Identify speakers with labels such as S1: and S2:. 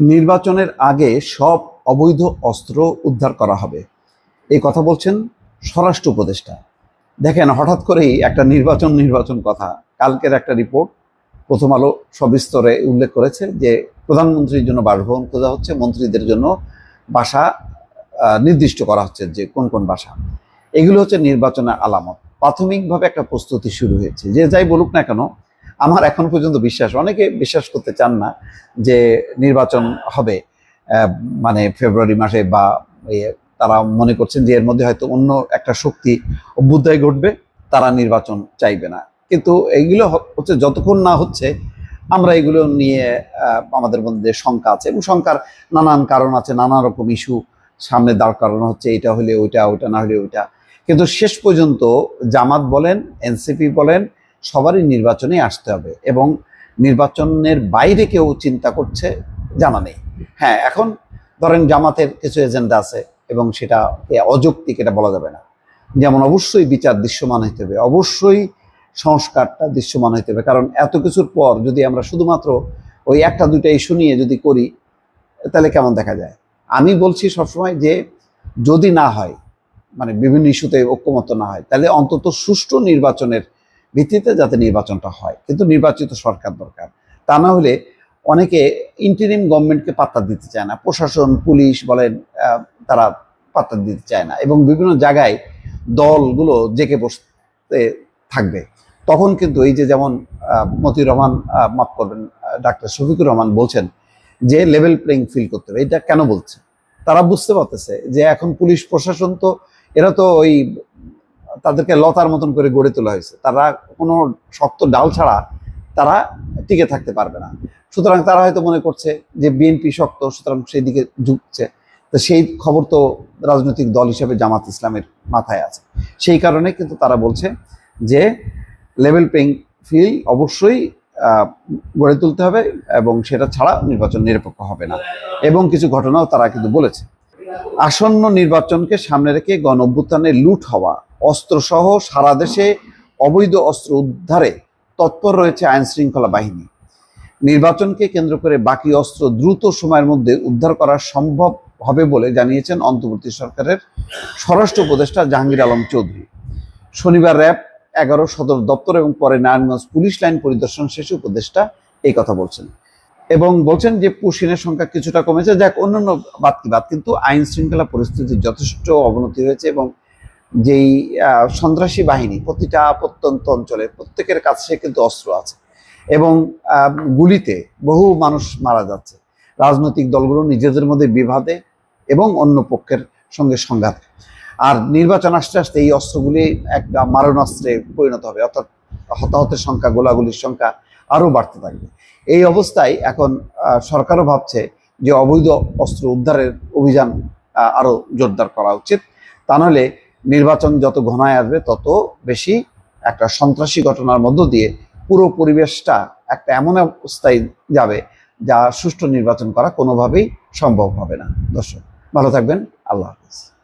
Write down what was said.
S1: নির্বাচনের আগে সব অবৈধ অস্ত্র উদ্ধার করা হবে। এই কথা বলছেন স্বরাষ্ট্র উপদেষ্টা। দেখেন, হঠাৎ করেই একটা নির্বাচন নির্বাচন কথা। কালকের একটা রিপোর্ট, প্রথম আলো সবিস্তরে উল্লেখ করেছে যে প্রধানমন্ত্রীর জন্য বাসভবন খোঁজা হচ্ছে, মন্ত্রীদের জন্য বাসা নির্দিষ্ট করা হচ্ছে যে কোন কোন বাসা। এগুলো হচ্ছে নির্বাচনের আলামত। প্রাথমিকভাবে একটা প্রস্তুতি শুরু হয়েছে। যে যাই বলুক না কেন আমার এখন পর্যন্ত বিশ্বাস, অনেকে বিশ্বাস করতে চান না যে নির্বাচন হবে মানে ফেব্রুয়ারি মাসে বা তারা মনে করছেন যে এর মধ্যে হয়তো অন্য একটা শক্তি অভ্যুদয় ঘটবে, তারা নির্বাচন চাইবে না। কিন্তু এইগুলো হচ্ছে যতক্ষণ না হচ্ছে, আমরা এগুলো নিয়ে আমাদের মধ্যে শঙ্কা আছে এবং শঙ্কার নানান কারণ আছে, নানা রকম ইস্যু সামনে দাঁড় করানো হচ্ছে, এটা হলে ওইটা ওইটা না হলে ওইটা। কিন্তু শেষ পর্যন্ত জামাত বলেন, এনসিপি বলেন সবারই নির্বাচনে আসতে হবে এবং নির্বাচনের বাইরে কেউ চিন্তা করছে জানা নেই। হ্যাঁ এখন ধরেন জামাতের কিছু এজেন্ডা আছে এবং সেটা অযৌক্তিক এটা বলা যাবে না। যেমন অবশ্যই বিচার দৃশ্যমান হইতে হবে, অবশ্যই সংস্কারটা দৃশ্যমান হইতে হবে, কারণ এত কিছুর পর যদি আমরা শুধুমাত্র ওই একটা দুইটা ইস্যু নিয়ে যদি করি, তাহলে কেমন দেখা যায়? আমি বলছি সবসময় যে যদি না হয় মানে বিভিন্ন ইস্যুতে ঐক্যমত না হয়, তাহলে অন্তত সুষ্ঠু নির্বাচনের ভিত্তিতে যাতে নির্বাচনটা হয়। কিন্তু নির্বাচিত সরকার দরকার। তা না হলে অনেকে ইন্টারিম গভর্নমেন্টকে পাত্তা দিতে চায় না। প্রশাসন, পুলিশ বলেন তারা পাত্তা দিতে চায় না। এবং বিভিন্ন জায়গায় দলগুলো জেকে বসতে থাকবে। তখন কিন্তু এই যে যেমন মতিউর রহমান মাফ করবেন ডাক্তার শফিকুর রহমান বলছেন যে লেভেল প্লেইং ফিল করতে হবে। এটা কেন বলছে তারা বুঝতে পারতেছে যে এখন পুলিশ, প্রশাসন তো, এরা তো ওই তাদেরকে লতার মতন করে গড়ে তোলা হয়েছে। তারা কোনো শক্ত ডাল ছাড়া তারা টিকে থাকতে পারবে না। সুতরাং তারা হয়তো মনে করছে যে বিএনপি শক্ত, সুতরাং সেই দিকে ঝুঁকছে। তো সেই খবর তো রাজনৈতিক দল হিসেবে জামাত ইসলামের মাথায় আছে। সেই কারণে কিন্তু তারা বলছে যে লেভেল প্লেইং ফিল অবশ্যই গড়ে তুলতে হবে এবং সেটা ছাড়া নির্বাচন নিরপেক্ষ হবে না। এবং কিছু ঘটনাও তারা কিন্তু বলেছে। আসন্ন নির্বাচনকে সামনে রেখে গণ অভ্যুত্থানে লুট হওয়া অস্ত্রসহ সারা দেশে অবৈধ অস্ত্র উদ্ধারে তৎপর রয়েছে আইন শৃঙ্খলা বাহিনী। নির্বাচনকে কেন্দ্র করে বাকি অস্ত্র দ্রুত সময়ের মধ্যে উদ্ধার করা সম্ভব হবে বলে জানিয়েছেন অন্তর্বর্তী সরকারের স্বরাষ্ট্র উপদেষ্টা জাহাঙ্গীর আলম চৌধুরী। শনিবার র্যাব, এগারো সদর দপ্তর এবং পরে নারায়ণগঞ্জ পুলিশ লাইন পরিদর্শন শেষে উপদেষ্টা এই কথা বলছেন এবং বলছেন যে পুশিনের সংখ্যা কিছুটা কমেছে। যাক, অন্যান্য বাদ কি বাদ, কিন্তু আইন শৃঙ্খলা পরিস্থিতির যথেষ্ট অবনতি হয়েছে এবং যেই সন্ত্রাসী বাহিনী প্রতিটা প্রত্যন্ত অঞ্চলে প্রত্যেকের কাছে কিন্তু অস্ত্র আছে এবং গুলিতে বহু মানুষ মারা যাচ্ছে। রাজনৈতিক দলগুলো নিজেদের মধ্যে বিবাদে এবং অন্য পক্ষের সঙ্গে সংঘাত। আর নির্বাচন আসতে আসতে এই অস্ত্রগুলি একটা মারণাস্ত্রে পরিণত হবে অর্থাৎ হতাহতের সংখ্যা গোলাগুলির সংখ্যা আরও বাড়তে থাকবে। এই অবস্থায় এখন সরকারও ভাবছে যে অবৈধ অস্ত্র উদ্ধারের অভিযান আহ, আরও জোরদার করা উচিত। তা নাহলে নির্বাচন যত ঘনায় আসবে, তত বেশি একটা সন্ত্রাসী ঘটনার মধ্য দিয়ে পুরো পরিবেশটা একটা এমন অবস্থায় যাবে যা সুষ্ঠু নির্বাচন করা কোনোভাবেই সম্ভব হবে না। দর্শক, ভালো থাকবেন। আল্লাহ হাফিজ।